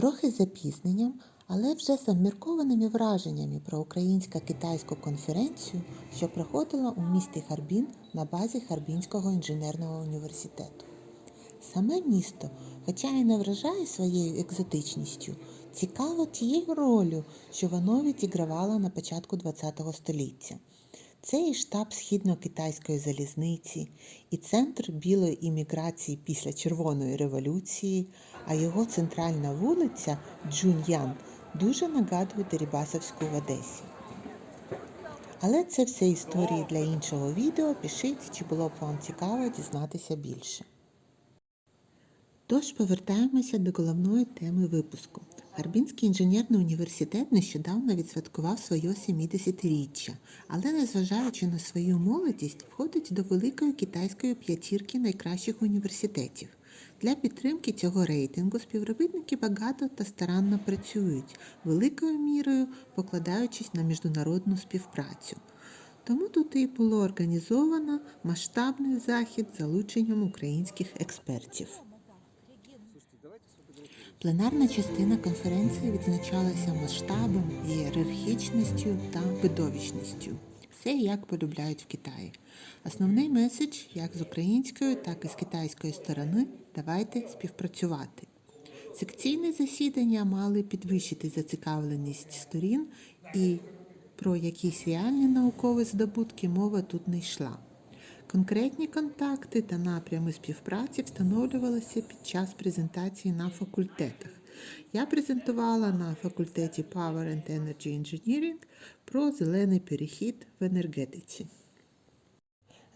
Трохи запізненням, але вже з обміркованими враженнями про українсько-китайську конференцію, що проходила у місті Харбін на базі Харбінського інженерного університету. Саме місто, хоча і не вражає своєю екзотичністю, цікаво тією ролью, що воно відігравало на початку ХХ століття. Це і штаб східно-китайської залізниці, і центр білої імміграції після Червоної революції, а його центральна вулиця Джуньян дуже нагадує Дерібасовську в Одесі. Але це все історії для іншого відео. Пишіть, чи було б вам цікаво дізнатися більше. Тож повертаємося до головної теми випуску. Гарбінський інженерний університет нещодавно відсвяткував своє 70-річчя, але, незважаючи на свою молодість, входить до великої китайської п'ятірки найкращих університетів. Для підтримки цього рейтингу співробітники багато та старанно працюють, великою мірою покладаючись на міжнародну співпрацю. Тому тут і було організовано масштабний захід з залученням українських експертів. Пленарна частина конференції відзначалася масштабом, ієрархічністю та видовищністю. Все як полюбляють в Китаї. Основний меседж як з української, так і з китайської сторони давайте співпрацювати. Секційні засідання мали підвищити зацікавленість сторін, і про якісь реальні наукові здобутки мова тут не йшла. Конкретні контакти та напрями співпраці встановлювалися під час презентації на факультетах. Я презентувала на факультеті Power and Energy Engineering про зелений перехід в енергетиці.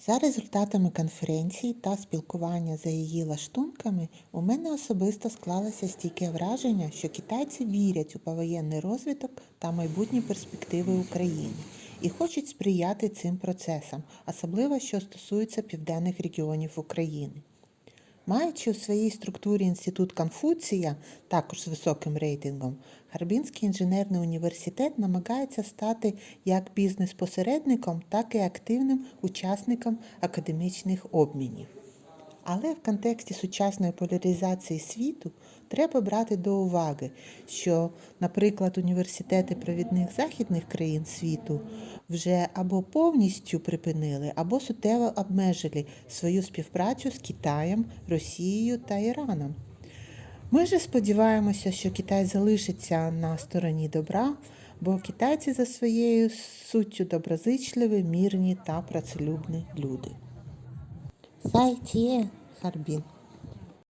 За результатами конференції та спілкування за її лаштунками у мене особисто склалося стійке враження, що китайці вірять у повоєнний розвиток та майбутні перспективи України і хочуть сприяти цим процесам, особливо що стосується південних регіонів України. Маючи у своїй структурі інститут Конфуція, також з високим рейтингом, Харбінський інженерний університет намагається стати як бізнес-посередником, так і активним учасником академічних обмінів. Але в контексті сучасної поляризації світу треба брати до уваги, що, наприклад, університети провідних західних країн світу вже або повністю припинили, або суттєво обмежили свою співпрацю з Китаєм, Росією та Іраном. Ми ж сподіваємося, що Китай залишиться на стороні добра, бо китайці за своєю суттю доброзичливі, мірні та працелюбні люди. Зайці, Харбін.